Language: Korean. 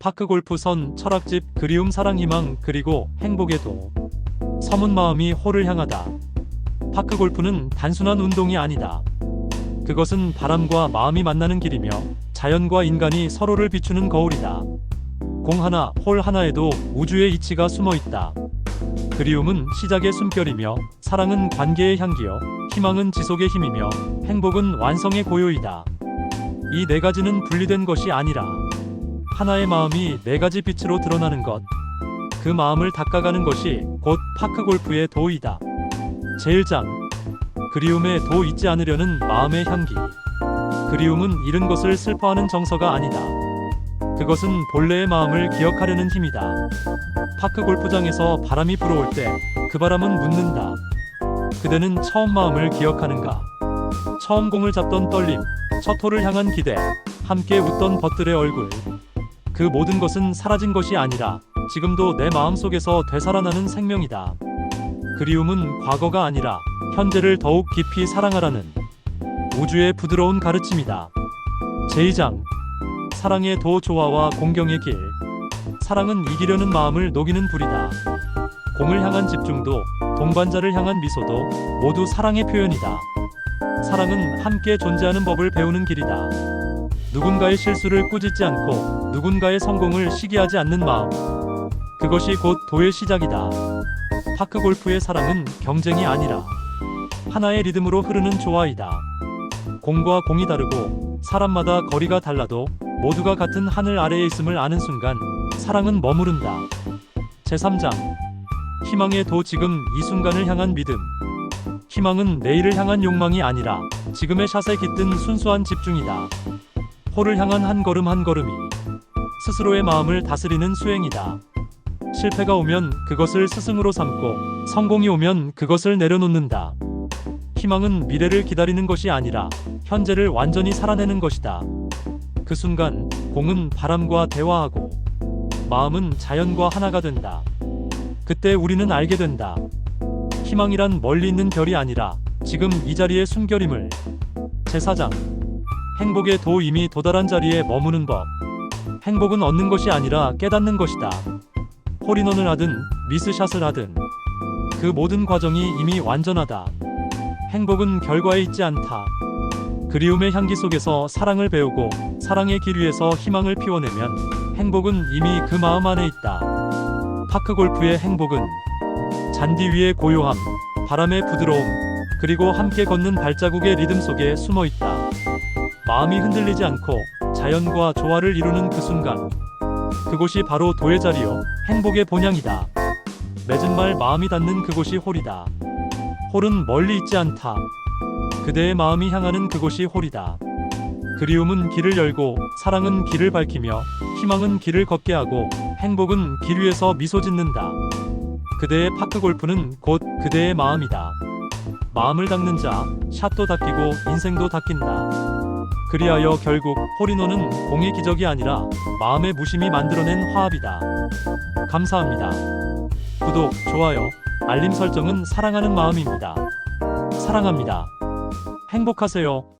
파크골프선 철학집 그리움 사랑 희망 그리고 행복에도 서문 마음이 홀을 향하다. 파크골프는 단순한 운동이 아니다. 그것은 바람과 마음이 만나는 길이며 자연과 인간이 서로를 비추는 거울이다. 공 하나, 홀 하나에도 우주의 이치가 숨어 있다. 그리움은 시작의 숨결이며 사랑은 관계의 향기요. 희망은 지속의 힘이며 행복은 완성의 고요이다. 이 네 가지는 분리된 것이 아니라 하나의 마음이 네 가지 빛으로 드러나는 것. 그 마음을 닦아가는 것이 곧 파크 골프의 도이다. 제1장 그리움에 도 잊지 않으려는 마음의 향기. 그리움은 잃은 것을 슬퍼하는 정서가 아니다. 그것은 본래의 마음을 기억하려는 힘이다. 파크 골프장에서 바람이 불어올 때 그 바람은 묻는다. 그대는 처음 마음을 기억하는가? 처음 공을 잡던 떨림, 첫 홀을 향한 기대, 함께 웃던 벗들의 얼굴. 그 모든 것은 사라진 것이 아니라 지금도 내 마음 속에서 되살아나는 생명이다. 그리움은 과거가 아니라 현재를 더욱 깊이 사랑하라는 우주의 부드러운 가르침이다. 제2장 사랑의 도 조화와 공경의 길. 사랑은 이기려는 마음을 녹이는 불이다. 공을 향한 집중도 동반자를 향한 미소도 모두 사랑의 표현이다. 사랑은 함께 존재하는 법을 배우는 길이다. 누군가의 실수를 꾸짖지 않고 누군가의 성공을 시기하지 않는 마음. 그것이 곧 도의 시작이다. 파크 골프의 사랑은 경쟁이 아니라 하나의 리듬으로 흐르는 조화이다. 공과 공이 다르고 사람마다 거리가 달라도 모두가 같은 하늘 아래에 있음을 아는 순간 사랑은 머무른다. 제3장 희망의 도 지금 이 순간을 향한 믿음. 희망은 내일을 향한 욕망이 아니라 지금의 샷에 깃든 순수한 집중이다. 홀을 향한 한 걸음 한 걸음이 스스로의 마음을 다스리는 수행이다. 실패가 오면 그것을 스승으로 삼고 성공이 오면 그것을 내려놓는다. 희망은 미래를 기다리는 것이 아니라 현재를 완전히 살아내는 것이다. 그 순간 공은 바람과 대화하고 마음은 자연과 하나가 된다. 그때 우리는 알게 된다. 희망이란 멀리 있는 별이 아니라 지금 이 자리의 숨결임을. 제4장 행복의 도 이미 도달한 자리에 머무는 법. 행복은 얻는 것이 아니라 깨닫는 것이다. 홀인원을 하든 미스샷을 하든 그 모든 과정이 이미 완전하다. 행복은 결과에 있지 않다. 그리움의 향기 속에서 사랑을 배우고 사랑의 길 위에서 희망을 피워내면 행복은 이미 그 마음 안에 있다. 파크 골프의 행복은 잔디 위의 고요함, 바람의 부드러움, 그리고 함께 걷는 발자국의 리듬 속에 숨어 있다. 마음이 흔들리지 않고 자연과 조화를 이루는 그 순간. 그곳이 바로 도의 자리요, 행복의 본향이다. 맺은 말 마음이 닿는 그곳이 홀이다. 홀은 멀리 있지 않다. 그대의 마음이 향하는 그곳이 홀이다. 그리움은 길을 열고 사랑은 길을 밝히며 희망은 길을 걷게 하고 행복은 길 위에서 미소 짓는다. 그대의 파크 골프는 곧 그대의 마음이다. 마음을 닦는 자, 샷도 닦이고 인생도 닦인다. 그리하여 결국 홀인원은 공의 기적이 아니라 마음의 무심이 만들어낸 화합이다. 감사합니다. 구독, 좋아요, 알림 설정은 사랑하는 마음입니다. 사랑합니다. 행복하세요.